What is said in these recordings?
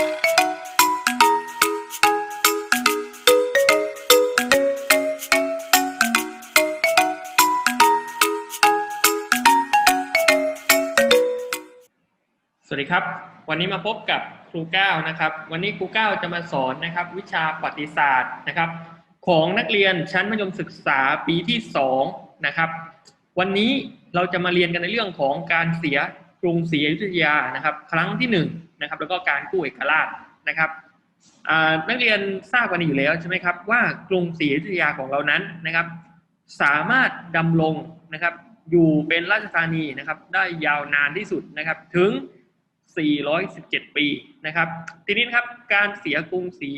สวัสดีครับ วันนี้มาพบกับครูก้าวนะครับ วันนี้ครูก้าวจะมาสอนนะครับ วิชาประวัติศาสตร์นะครับ ของนักเรียนชั้นมัธยมศึกษาปีที่สองนะครับ วันนี้เราจะมาเรียนกันในเรื่องของการเสียกรุงศรีอยุธยานะครับ ครั้งที่ห นะครับแล้วก็การกู้เอกราชนะครับนักเรียนทราบกันอยู่แล้วใช่ไหมครับว่ากรุงศรีอยุธยาของเรานั้นนะครับ สามารถดำรงนะครับอยู่เป็นราชธานีนะครับได้ยาวนานที่สุดนะครับถึง 417 ปีนะครับ ทีนี้นะครับการเสียกรุงศรี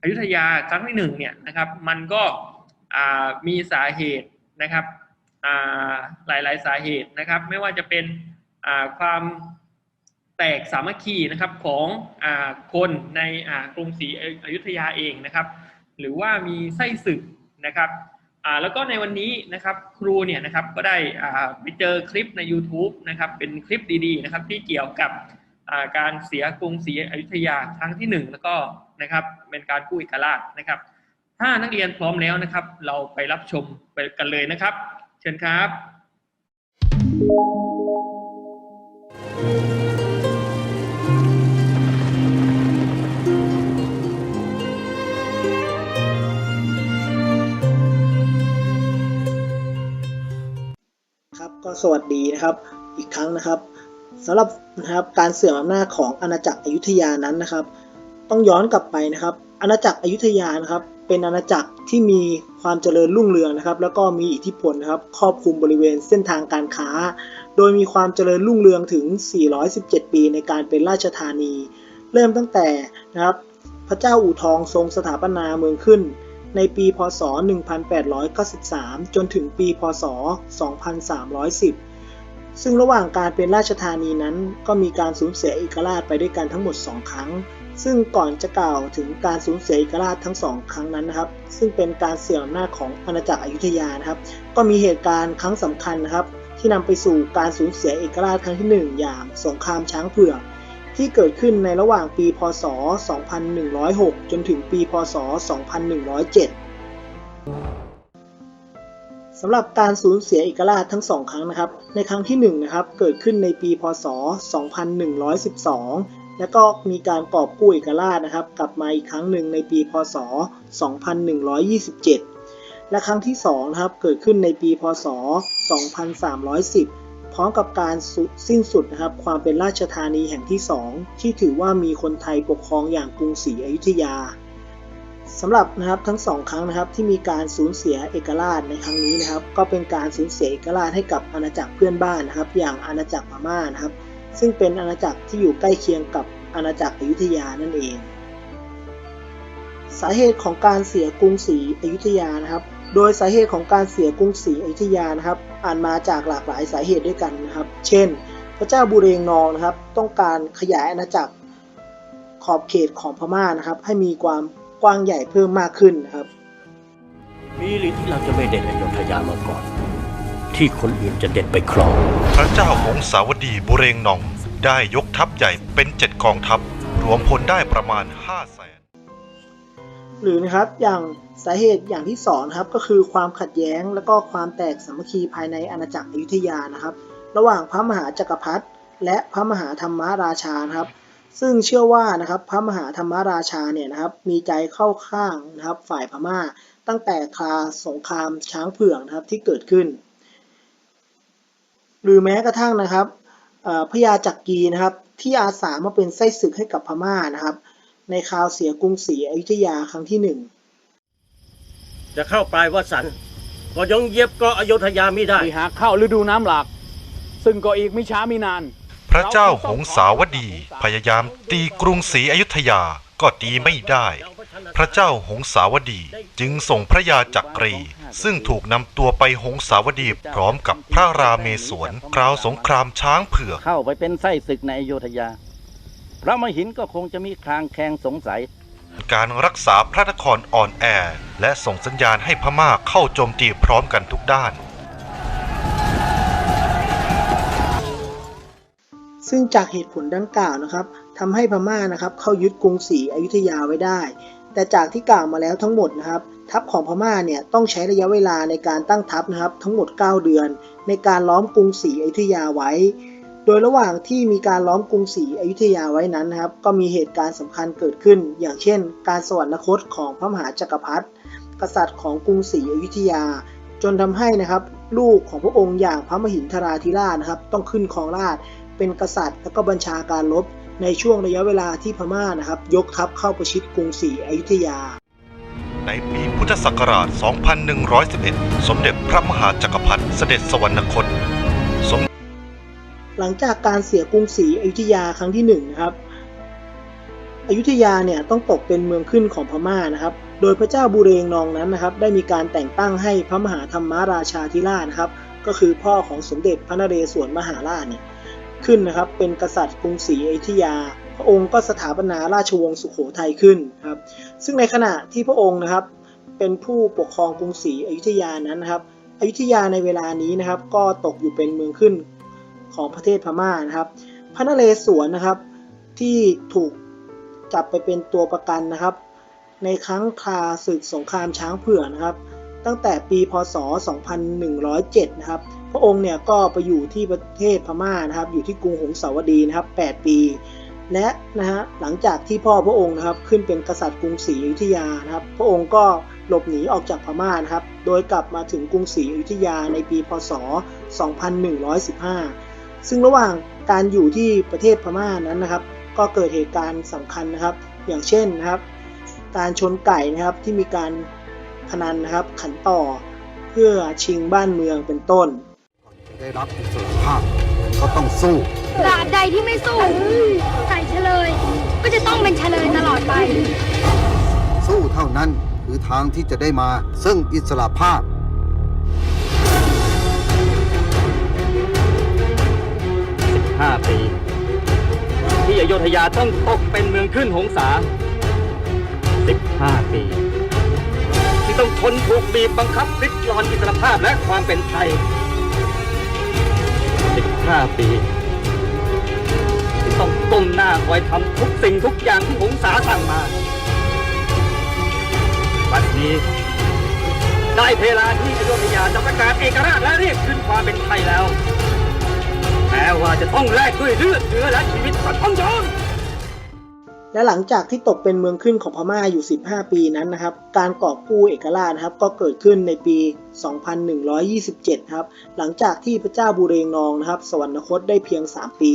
อยุธยาครั้งที่หนึ่งเนี่ยนะครับมันก็มีสาเหตุนะครับอ่าหลาย ๆ สาเหตุนะครับ ไม่ว่าจะเป็นความ แตกสามัคคีนะครับของอคนในกรุงศรีอยุธยาเองนะครับ หรือว่ามีไส้ศึกนะครับแล้วก็ในวันนี้นะครับครูเนี่ยนะครับก็ได้ไปเจอคลิปใน YouTube นะครับเป็นคลิปดีๆนะครับที่เกี่ยวกับการเสียกรุงศรีอยุธยาครั้งที่หนึ่งแล้วก็นะครับเป็นการกู้เอกราชนะครับ ถ้านักเรียนพร้อมแล้วนะครับ เราไปรับชมไปกันเลยนะครับ เชิญครับครั สวัสดีนะครับ อีกครั้งนะครับสำหรับนะครับการเสื่อมอำนาจของอาณาจักรอยุธยานั้นนะครับ ต้องย้อนกลับไปนะครับ อาณาจักรอยุธยานะครับ เป็นอาณาจักรที่มีความเจริญรุ่งเรืองนะครับ แล้วก็มีอิทธิพลนะครับ ครอบคลุมบริเวณเส้นทางการค้า โดยมีความเจริญรุ่งเรืองถึง 417 ปีในการเป็นราชธานี เริ่มตั้งแต่นะครับ พระเจ้าอู่ทองทรงสถาปนาเมืองขึ้น ในปีพศ 1893 จนถึงปีพศ 2310 ซึ่งระหว่างการเป็นราชธานีนั้น ก็มีการสูญเสียเอกราชไปด้วยกันทั้งหมด 2 ครั้ง ซึ่งก่อนจะกล่าวถึงการสูญเสียเอกราชทั้งสองครั้งนั้นนะครับ ซึ่งเป็นการเสื่อมอำนาของอาณาจักรอยุธยานะครับ ก็มีเหตุการณ์ครั้งสำคัญนะครับ ที่นำไปสู่การสูญเสียเอกราชครั้งที่หนึ่งอย่างสงครามช้างเผือก ที่เกิดขึ้นในระหว่างปี พศ 2106 จนถึงปี พศ 2107 สำหรับการสูญเสียเอกราชทั้งสองครั้งนะครับ ในครั้งที่1นงนะครับเกิดขึ้นในปี พศ 2112 แล้วก็มีการกอบกู้เอกราชนะครับ กลับมาอีกครั้งหนึ่งในปี พศ 2127 และครั้งที่2นะครับเกิดขึ้นในปี พศ 2310 ร้อมกับการสิ้นสุดนะครับความเป็นราชธานีแห่งที่ 2 ที่ถือว่ามีคนไทยปกครองอย่างกรุงศรีอยุธยาสำหรับนะครับทั้งสองครั้งนะครับที่มีการสูญเสียเอกราชในครั้งนี้นะครับ ก็เป็นการสูญเสียเอกราชให้กับอาณาจักรเพื่อนบ้านนะครับ อย่างอาณาจักรพม่านะครับ ซึ่งเป็นอาณาจักรที่อยู่ใกล้เคียงกับอาณาจักรอยุธยานั่นเอง สาเหตุของการเสียกรุงศรีอยุธยานะครับ โดยสาเหตุของการเสียกรุงศรีอยุธยานะครับ อาจมาจากหลากหลายสาเหตุด้วยกันนะครับ เช่น พระเจ้าบุเรงนองนะครับ ต้องการขยายอาณาจักรขอบเขตของพม่านะครับ ให้มีความกว้างใหญ่เพิ่มมากขึ้นนะครับ มีหรือที่เราจะไม่เด็ดอโยธยามาก่อน ที่คนอื่นจะเด็ดไปครอง พระเจ้าหงสาวดีบุเรงนอง ได้ยกทัพใหญ่เป็นเจ็ดกองทัพ รวมพลได้ประมาณ5 0 0แสน หรือนะครับอย่างสาเหตุอย่างที่สองนะครับก็คือความขัดแย้งและก็ความแตกสามัคคีภายในอาณาจักรอยุธยานะครับ ระหว่างพระมหาจักรพรรดิและพระมหาธรรมราชานะครับ ซึ่งเชื่อว่านะครับพระมหาธรรมราชาเนี่ยนะครับมีใจเข้าข้างนะครับฝ่ายพม่า ตั้งแต่คาสงครามช้างเผือกนะครับที่เกิดขึ้น หรือแม้กระทั่งนะครับเอ่อพญาจักรีนะครับที่อาสามาเป็นไส้ศึกให้กับพม่านะครับ ในคราวเสียกรุงศรีอยุธยาครั้งที่หนึ่งจะเข้าปลายวัดสันก็ยังเย็บก็อโยธยาไม่ได้ ที่หากเข้าฤดูน้ำหลาก ซึ่งก็อีกไม่ช้าไม่นาน พระเจ้าหงสาวดี พยายามตีกรุงศรีอยุธยาก็ตีไม่ได้ พระเจ้าหงสาวดีจึงส่งพระยาจักรี ซึ่งถูกนำตัวไปหงสาวดีพร้อมกับพระราเมศวรคราวสงครามช้างเผือก เข้าไปเป็นไส้ศึกในอโยธยา พระมหินก็คงจะมีคลางแคลงสงสัย การรักษาพระนครอ่อนแอ และส่งสัญญาณให้พม่าเข้าโจมตีพร้อมกันทุกด้าน ซึ่งจากเหตุผลดังกล่าวนะครับทำให้พม่านะครับเข้ายึดกรุงศรีอยุธยาไว้ได้ แต่จากที่กล่าวมาแล้วทั้งหมดนะครับ ทัพของพม่าเนี่ยต้องใช้ระยะเวลาในการตั้งทัพนะครับ ทั้งหมด 9 เดือน ในการล้อมกรุงศรีอยุธยาไว้ โดยระหว่างที่มีการล้อมกรุงศรีอยุธยาไว้นั้นนะครับ ก็มีเหตุการณ์สำคัญเกิดขึ้น อย่างเช่น การสวรรคตของพระมหาจักรพรรดิกษัตริย์ของกรุงศรีอยุธยา จนทำให้นะครับลูกของพระองค์อย่างพระมหินทราธิราชนะครับ ต้องขึ้นครองราชเป็นกษัตริย์และก็บัญชาการรบในช่วงระยะเวลาที่พม่านะครับ ยกทัพเข้าประชิดกรุงศรีอยุธยา ในปีพุทธศักราช 2111 สมเด็จพระมหาจักรพรรดิเสด็จสวรรคตสม หลังจากการเสียกรุงศรีอยุธยาครั้งที่หนึ่งนะครับ อยุธยาเนี่ยต้องตกเป็นเมืองขึ้นของพม่านะครับ โดยพระเจ้าบุเรงนองนั้นนะครับ ได้มีการแต่งตั้งให้พระมหาธรรมราชาธิราชนะครับ ก็คือพ่อของสมเด็จพระนเรศวรมหาราชเนี่ยขึ้นนะครับ เป็นกษัตริย์กรุงศรีอยุธยา พระองค์ก็สถาปนาราชวงศ์สุโขทัยขึ้นครับ ซึ่งในขณะที่พระองค์นะครับ เป็นผู้ปกครองกรุงศรีอยุธยานั้นนะครับอยุธยาในเวลานี้นะครับ ก็ตกอยู่เป็นเมืองขึ้น ของประเทศพม่านะครับพระนเรศวรนะครับ ที่ถูกจับไปเป็นตัวประกันนะครับ ในครั้งคราศึกสงครามช้างเผือกนะครับ ตั้งแต่ปีพศ 2107 นะครับ พระองค์เนี่ยก็ไปอยู่ที่ประเทศพม่านะครับ อยู่ที่กรุงหงสาวดีนะครับ 8 ปี และนะฮะหลังจากที่พ่อพระองค์นะครับขึ้นเป็นกษัตริย์กรุงศรีอยุธยานะครับ พระองค์ก็หลบหนีออกจากพม่านะครับ โดยกลับมาถึงกรุงศรีอยุธยาในปีพศ 2115 ซึ่งระหว่างการอยู่ที่ประเทศพม่านั้นนะครับ ก็เกิดเหตุการณ์สำคัญนะครับ อย่างเช่นนะครับ การชนไก่นะครับที่มีการพนันนะครับ ขันต่อเพื่อชิงบ้านเมืองเป็นต้นได้รับอิสรภาพก็ต้องสู้ตราบใดที่ไม่สู้ไก่เฉลย ก็จะต้องเป็นเฉลยตลอดไป สู้เท่านั้นคือทางที่จะได้มาซึ่งอิสรภาพ 15ปี ที่อโยธยาต้องตกเป็นเมืองขึ้นหงสา15 ปี ที่ต้องทนถูกบีบบังคับริดรอนอิสรภาพและความเป็นไทย 15 ปี ที่ต้องก้มหน้าคอยทำทุกสิ่งทุกอย่างที่หงสาสั่งมาวันนี้ได้เวลาที่อโยธยาจะประกาศเอกราชและเรียกคืนความเป็นไทยแล้ว ม้ว่าจะต้องแลกด้วยเลือดเนื้อและชีวิตของท้องชนและหลังจากที่ตกเป็นเมืองขึ้นของพม่าอยู่ 15 ปีนั้นนะครับ การกอบกู้เอกราชนะครับ ก็เกิดขึ้นในปี 2127 ครับ หลังจากที่พระเจ้าบูเรงนองนะครับ สวรรคตได้เพียง 3 ปี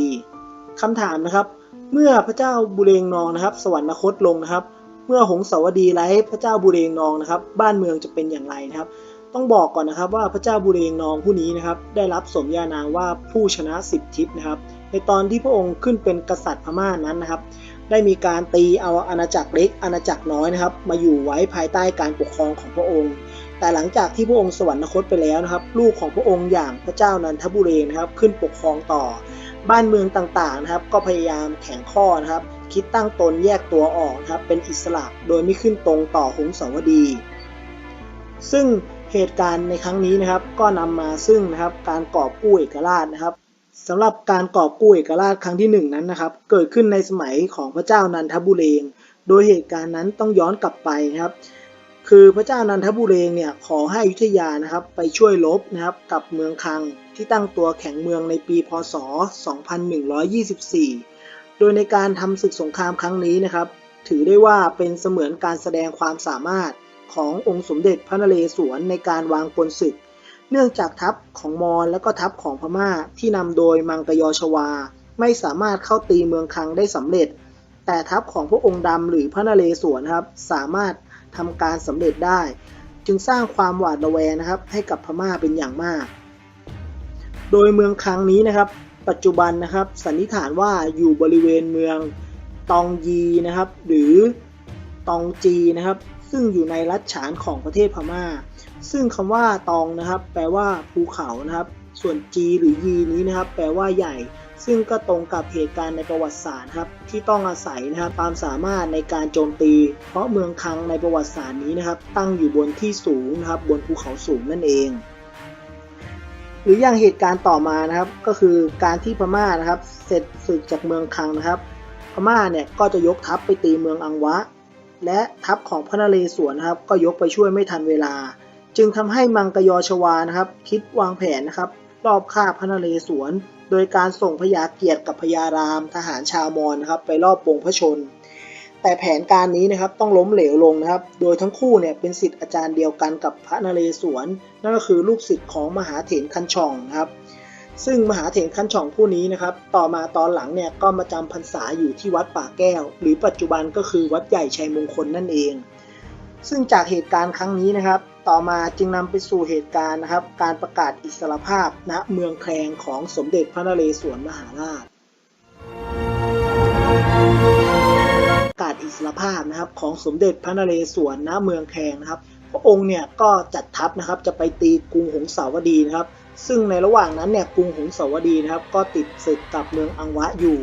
คำถามนะครับ เมื่อพระเจ้าบูเรงนองนะครับ สวรรคตลงนะครับ เมื่อหงสาวดีไร้พระเจ้าบูเรงนองนะครับ บ้านเมืองจะเป็นอย่างไรนะครับ ต้องบอกก่อนนะครับว่าพระเจ้าบูเรงนองผู้นี้นะครับได้รับสมญานามว่าผู้ชนะสิบทิศนะครับ ในตอนที่พระองค์ขึ้นเป็นกษัตริย์พม่านั้นนะครับ ได้มีการตีเอาอาณาจักรเล็กอาณาจักรน้อยนะครับ มาอยู่ไว้ภายใต้การปกครองของพระองค์ แต่หลังจากที่พระองค์สวรรคตไปแล้วนะครับ ลูกของพระองค์อย่างพระเจ้านันทบุเรงนะครับ ขึ้นปกครองต่อ บ้านเมืองต่างๆนะครับ ก็พยายามแข่งข้อนะครับ คิดตั้งตนแยกตัวออกนะครับเป็นอิสระโดยไม่ขึ้นตรงต่อหงสาวดี ซึ่ง เหตุการณ์ในครั้งนี้นะครับ ก็นำมาซึ่งนะครับการกอบกู้เอกราชนะครับสำหรับการกอบกู้เอกราชครั้งที่หนึ่งนั้นนะครับ เกิดขึ้นในสมัยของพระเจ้านันทบุเรง โดยเหตุการณ์นั้นต้องย้อนกลับไปนะครับ คือพระเจ้านันทบุเรงเนี่ยขอให้อยุธยานะครับไปช่วยรบนะครับกับเมืองคังที่ตั้งตัวแข็งเมืองในปีพศ 2124 โดยในการทำศึกสงครามครั้งนี้นะครับ ถือได้ว่าเป็นเสมือนการแสดงความสามารถ ขององค์สมเด็จพระนเรศวรในการวางปนศึก เนื่องจากทัพของมอญและก็ทัพของพม่าที่นำโดยมังกยอชวา ไม่สามารถเข้าตีเมืองคังได้สำเร็จ แต่ทัพของพระองค์ดำหรือพระนเรศวรครับสามารถทำการสำเร็จได้ จึงสร้างความหวาดระแวงนะครับ ให้กับพม่าเป็นอย่างมาก โดยเมืองคังนี้นะครับ ปัจจุบันนะครับสันนิษฐานว่าอยู่บริเวณเมืองตองยีนะครับ หรือตองจีนะครับ ซึ่งอยู่ในรัฐฉานของประเทศพม่า ซึ่งคำว่าตองนะครับ แปลว่าภูเขานะครับ ส่วนจีหรือยีนี้นะครับ แปลว่าใหญ่ ซึ่งก็ตรงกับเหตุการณ์ในประวัติศาสตร์ครับ ที่ต้องอาศัยนะครับความสามารถในการโจมตี เพราะเมืองคังในประวัติศาสตร์นี้นะครับ ตั้งอยู่บนที่สูงนะครับ บนภูเขาสูงนั่นเองหรืออย่างเหตุการณ์ต่อมานะครับก็คือการที่พม่านะครับ เสร็จศึกจากเมืองคังนะครับ พม่าเนี่ยก็จะยกทัพไปตีเมืองอังวะ และทัพของพระนเรศวรนะครับ ก็ยกไปช่วยไม่ทันเวลา จึงทำให้มังกยอชวานะครับ คิดวางแผนนะครับ รอบฆ่าพระนเรศวร โดยการส่งพญาเกียรติกับพญาราม ทหารชาวมอญนะครับ ไปรอบปงพระชน แต่แผนการนี้นะครับต้องล้มเหลวลงนะครับ โดยทั้งคู่เนี่ยเป็นศิษย์อาจารย์เดียวกันกับพระนเรศวรนั่นก็คือลูกศิษย์ของมหาเถรคันช่องนะครับ ซึ่งมหาเถรคันช่องผู้นี้นะครับ ต่อมาตอนหลังเนี่ยก็มาจำพรรษาอยู่ที่วัดป่าแก้ว หรือปัจจุบันก็คือวัดใหญ่ชัยมงคลนั่นเอง ซึ่งจากเหตุการณ์ครั้งนี้นะครับ ต่อมาจึงนำไปสู่เหตุการณ์นะครับ การประกาศอิสรภาพณเมืองแคลงของสมเด็จพระนเรศวรมหาราชประกาศอิสรภาพนะครับของสมเด็จพระนเรศวรณเมืองแคลงนะครับ พระองค์เนี่ยก็จัดทัพนะครับจะไปตีกรุงหงสาวดีนะครับ ซึ่งในระหว่างนั้นเนี่ยกรุงหงสาวดีนะครับก็ติดศึกกับเมืองอังวะอยู่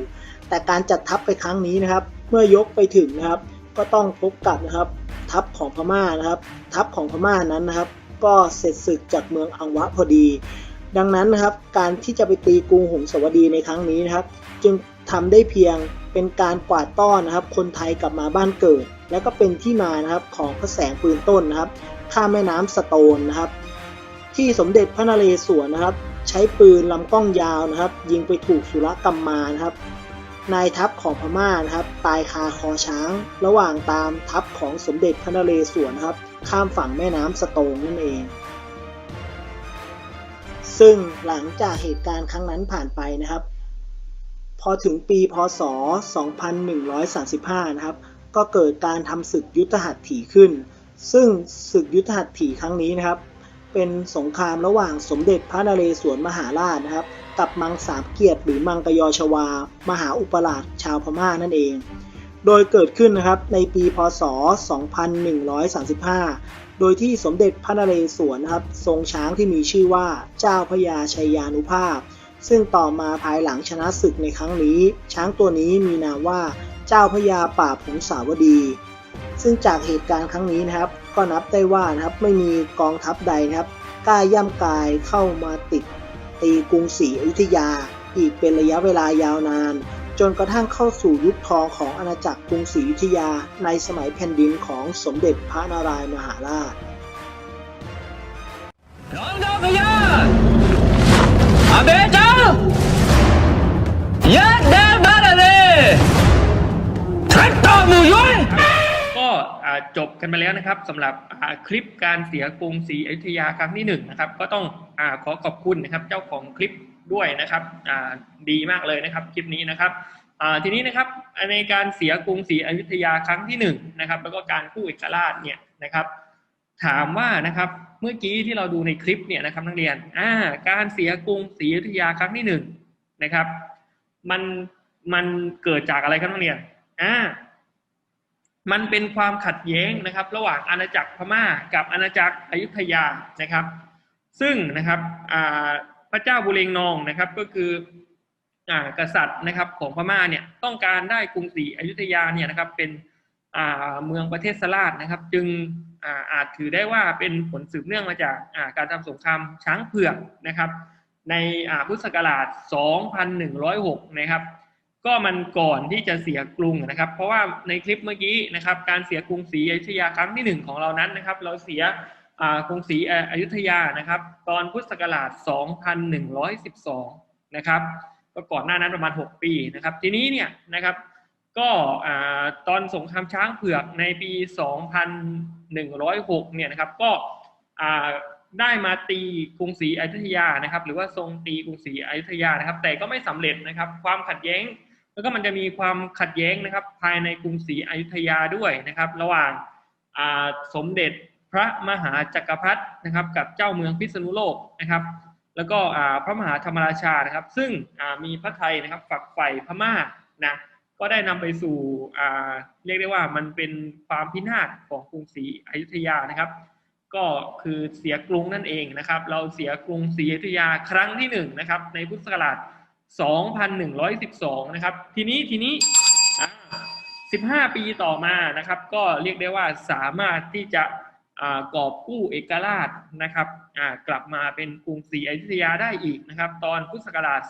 แต่การจัดทัพไปครั้งนี้นะครับ เมื่อยกไปถึงนะครับ ก็ต้องพบกับนะครับทัพของพม่านะครับ ทัพของพม่านั้นนะครับ ก็เสร็จศึกจากเมืองอังวะพอดี ดังนั้นนะครับการที่จะไปตีกรุงหงสาวดีในครั้งนี้นะครับ จึงทำได้เพียงเป็นการกวาดต้อนนะครับ คนไทยกลับมาบ้านเกิด และก็เป็นที่มานะครับของพระแสงปืนต้นนะครับ ข้ามแม่น้ำสโตนนะครับ ที่สมเด็จพระนเรศวรนะครับ ใช้ปืนลำกล้องยาวนะครับ ยิงไปถูกสุรกรรมมานะครับ นายทัพของพม่านะครับ ตายคาคอช้าง ระหว่างตามทัพของสมเด็จพระนเรศวรครับ ข้ามฝั่งแม่น้ำสโตงนั่นเอง ซึ่งหลังจากเหตุการณ์ครั้งนั้นผ่านไปนะครับ พอถึงปีพศ 2135 นะครับ ก็เกิดการทำศึกยุทธหัตถีขึ้น ซึ่งศึกยุทธหัตถีครั้งนี้นะครับ เป็นสงครามระหว่างสมเด็จพระนเรศวรมหาราชนะครับ กับมังสามเกียรติหรือมังกยอชวา มหาอุปราชชาวพม่านั่นเอง โดยเกิดขึ้นนะครับในปีพศ 2135 โดยที่สมเด็จพระนเรศวรนะครับทรงช้างที่มีชื่อว่าเจ้าพระยาชัยยานุภาพ ซึ่งต่อมาภายหลังชนะศึกในครั้งนี้ ช้างตัวนี้มีนามว่าเจ้าพระยาป่าบหงสาวดี ซึ่งจากเหตุการณ์ครั้งนี้นะครับ ก็นับได้ว่านะครับไม่มีกองทัพใดนะครับกล้าย่ำกายเข้ามาติดตีกรุงศรีอยุธยา อีกเป็นระยะเวลายาวนาน จนกระทั่งเข้าสู่ยุคทองของอาณาจักรกรุงศรีอยุธยา ในสมัยแผ่นดินของสมเด็จพระนารายณ์มหาราชน้องดาวพญาอาเบจ้ายัดเดบาระเรทัดต่อมือย้อย จบกันไปแล้วนะครับสำหรับคลิปการเสียกรุงศรีอยุธยาครั้งที่หนึ่งนะครับ ก็ต้องอขอขอบคุณนะครับ เจ้าของคลิปด้วยนะครับดีมากเลยนะครับคลิปนี้นะครับทีนี้นะครับในการเสียกรุงศรีอยุธยาครั้งที่หนึ่งนะครับ แล้วก็การกู้เอกราชเนี่ยนะครับ ถามว่านะครับเมื่อกี้ที่เราดูในคลิปเนี่ยนะครับนักเรียนการเสียกรุงศรีอยุธยาครั้งที่หนึ่งนะครับ มันมันเกิดจากอะไรครับนักเรียนอ่า มันเป็นความขัดแย้งนะครับ ระหว่างอาณาจักรพม่ากับอาณาจักรอยุธยานะครับ ซึ่งนะครับพระเจ้าบุเรงนองนะครับก็คืออกษัตริย์นะครับของพม่าเนี่ยต้องการได้กรุงศรีอยุธยาเนี่ยนะครับเป็นเมืองประเทศสลาดนะครับ จึงอาอาจถือได้ว่าเป็นผลสืบเนื่องมาจากาการทำสงครามช้างเผือกนะครับ ในพุทธศักราช 2106 นะครับ ก็มันก่อนที่จะเสียกรุงนะครับ เพราะว่าในคลิปเมื่อกี้นะครับ การเสียกรุงศรีอยุธยาครั้งที่หนึ่งของเรานั้นนะครับ เราเสียกรุงศรีอยุธยานะครับ ตอนพุทธศักราช 2112 นะครับ ก็ก่อนหน้านั้นประมาณ 6 ปีนะครับ ทีนี้เนี่ยนะครับ ก็อตอนสงครามช้างเผือกในปี 2106 เนี่ยนะครับ ก็ได้มาตีกรุงศรีอยุธยานะครับ หรือว่าทรงตีกรุงศรีอยุธยานะครับ แต่ก็ไม่สำเร็จนะครับ ความขัดแย้ง แล้วก็มันจะมีความขัดแย้งนะครับ ภายในกรุงศรีอยุธยาด้วยนะครับ ระหว่างาสมเด็จพระมหาจักรพรรดินะครับ กับเจ้าเมืองพิษณุโลกนะครับ แล้วก็พระมหาธรรมราชานะครับ ซึ่งมีพระไทยนะครับฝักใฝ่พม่านะก็ได้นำไปสู่เรียกได้ว่ามันเป็นความพินาศของกรุงศรีอยุธยานะครับ ก็คือเสียกรุงนั่นเองนะครับ เราเสียกรุงศรีอยุธยาครั้งที่หนึ่งนะครับในพุทธศักราช 2112 นะครับ ทีนี้ทีนี้ 15 ปีต่อมานะครับ ก็เรียกได้ว่าสามารถที่จะอ่ากอบกู้เอกราชนะครับกลับมาเป็นกรุงศรีอยุธยาได้อีกนะครับ ตอนพุทธศักราช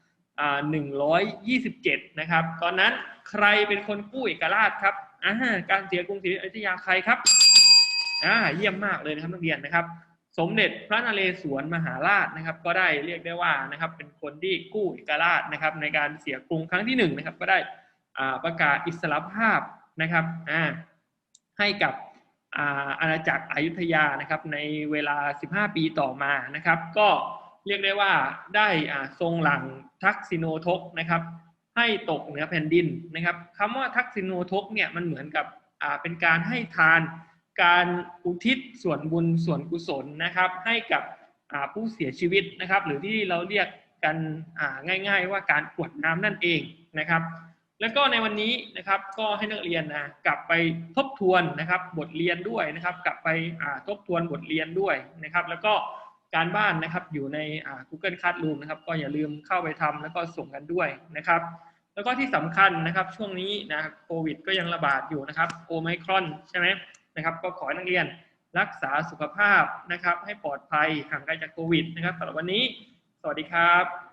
2,127 นะครับ ตอนนั้นใครเป็นคนกู้เอกราชครับการเสียกรุงศรีอยุธยาใครครับเยี่ยมมากเลยนะครับนักเรียนนะครับ สมเด็จพระนเรศวรมหาราชนะครับ ก็ได้เรียกได้ว่านะครับ เป็นคนที่กู้เอกราชนะครับ ในการเสียกรุงครั้งที่หนึ่งนะครับ ก็ได้อประกาศอิสรภาพนะครับให้กับอาณาจักรอยุธยานะครับ ในเวลา 15 ปีต่อมานะครับ ก็เรียกได้ว่าได้ทรงหลังทักษิโนทกนะครับ ให้ตกเหนือแผ่นดินนะครับคำว่าทักษิโนทกเนี่ยมันเหมือนกับเป็นการให้ทาน การอุทิศส่วนบุญส่วนกุศลนะครับ ให้กับผู้เสียชีวิตนะครับ หรือที่เราเรียกกันง่าย ๆ ว่าการกวดน้ำนั่นเองนะครับ แล้วก็ในวันนี้นะครับก็ให้นักเรียนนะกลับไปทบทวนนะครับบทเรียนด้วยนะครับ กลับไปทบทวนบทเรียนด้วยนะครับ แล้วก็การบ้านนะครับอยู่ใน Google Classroom นะครับ ก็อย่าลืมเข้าไปทำแล้วก็ส่งกันด้วยนะครับ แล้วก็ที่สำคัญนะครับช่วงนี้นะโควิดก็ยังระบาดอยู่นะครับโอไมครอนใช่ไหม นะครับ ก็ขอให้นักเรียนรักษาสุขภาพนะครับ ให้ปลอดภัยห่างไกลจากโควิดนะครับสำหรับวันนี้ สวัสดีครับ